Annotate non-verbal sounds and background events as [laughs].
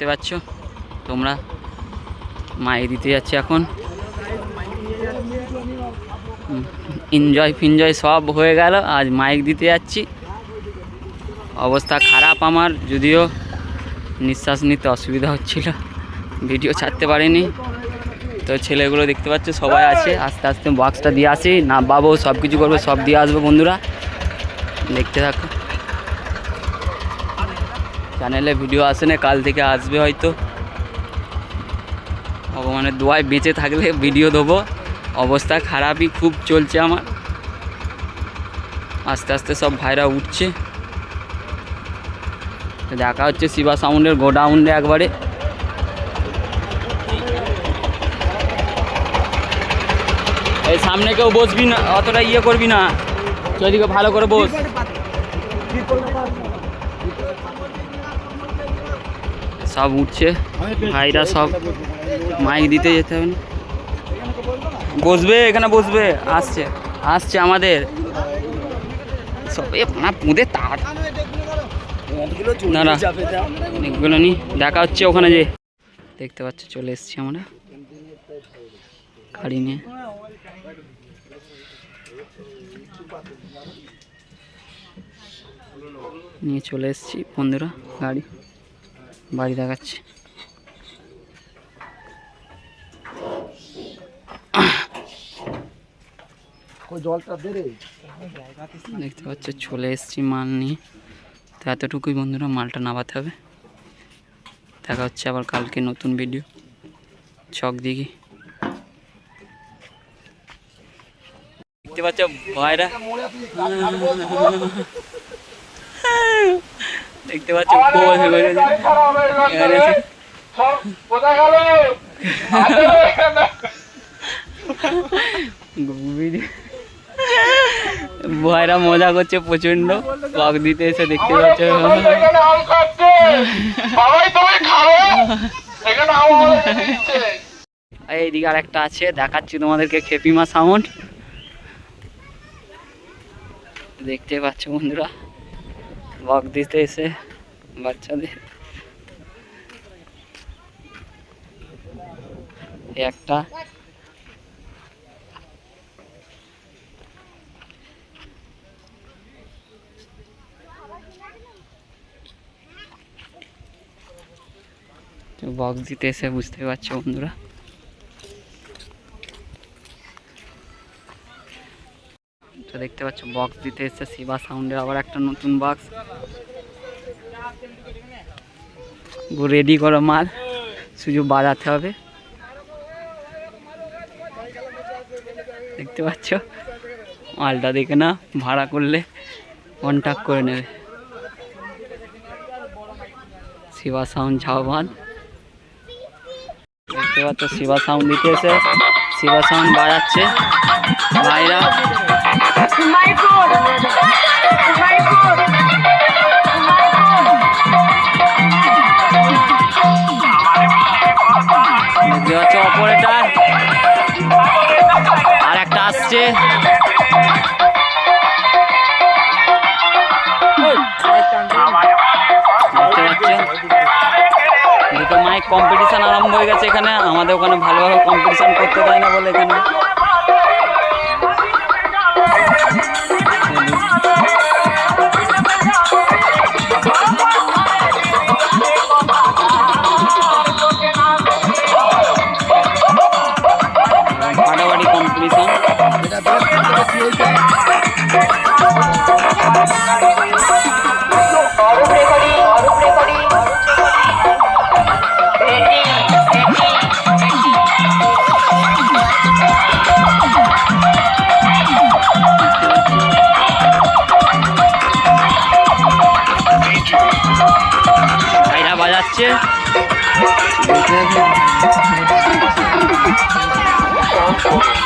দেখতে পাচ্ছ? তোমরা মায়ে দিতে যাচ্ছে এখন। এনজয় ফিনজয় সব হয়ে গেল, আজ মাইক দিতে যাচ্ছি। অবস্থা খারাপ আমার, যদিও নিঃশ্বাস নিতে অসুবিধা হচ্ছিল। ভিডিও ছাড়তে পারিনি। তো ছেলেগুলো দেখতে পাচ্ছ, সবাই আছে। আস্তে আস্তে বক্সটা দিয়ে আসি। না, বাবু সব কিছু করবে, সব দিয়ে আসব বন্ধুরা। দেখতে থাকো। চ্যানেলে ভিডিও আসে না, কাল থেকে আসবে হয়তো। ভগবানের দোয়ায় বেঁচে থাকলে ভিডিও দেবো। অবস্থা খারাপই, খুব চলছে আমার। আস্তে আস্তে সব ভাইরা উঠছে। দেখা হচ্ছে শিবা সাউন্ডের গোডাউন্ডে একবারে। এই সামনে কেউ বসবি না, অতটা ইয়ে করবি না। চদিকে ভালো করে বস। সব উঠছে। ভাইরা সব মাইক দিতে যেতে হবে বসবে, এখানে বসবে। আসছে আসছে আমাদের। সব না পুঁদে তার। না নি, দেখা হচ্ছে ওখানে যে। দেখতে পাচ্ছ, চলে এসছি আমরা। গাড়ি নিয়ে। নিয়ে চলে এসেছি বন্ধুরা, গাড়ি। বাড়ি দেখাচ্ছে। দেখতে পাচ্ছ চলে এসছি মাল নিয়ে। তো এতটুকুই বন্ধুরা মালটা নামাতে হবে। দেখা হচ্ছে আবার কালকে নতুন ভিডিও চক দিঘি। দেখতে পাচ্ছ ভাইরা। [laughs] দেখতে পাচ্ছ এখানে আছে। ভিডিও ভয়রা মজা করছে প্রচণ্ড কক দিতে এসে দেখতে পাচ্ছ। এইদিকে আর একটা আছে দেখাচ্ছি তোমাদেরকে খেপিমা সাউন্ড। দেখতে পাচ্ছ বন্ধুরা। বক দিতে এসে বাচ্চাদের এই একটা বক্স দিতে এসে বুঝতে পারছ বন্ধুরা তো দেখতে পাচ্ছ বক্স দিতে এসছে শিবা সাউন্ডের আবার একটা নতুন বক্স রেডি করো মাল শুধু বাজাতে হবে। দেখতে পাচ্ছ, মালটা দেখে না, ভাড়া করলে কন্ট্যাক্ট করে নেবে। শিবা সাউন্ড ঝাউবান। দেখতে পাচ্ছ, শিবা সাউন্ড দিতে এসে, শিবা সাউন্ড বাজাচ্ছে। ভাইরা আর একটা আসছে। দুটো মাইক কম্পিটিশন আরম্ভ হয়ে গেছে এখানে। আমাদের ওখানে ভালোভাবে কম্পিটিশন করতে দেয় না বলে এখানে। যাচ্ছে Thank you.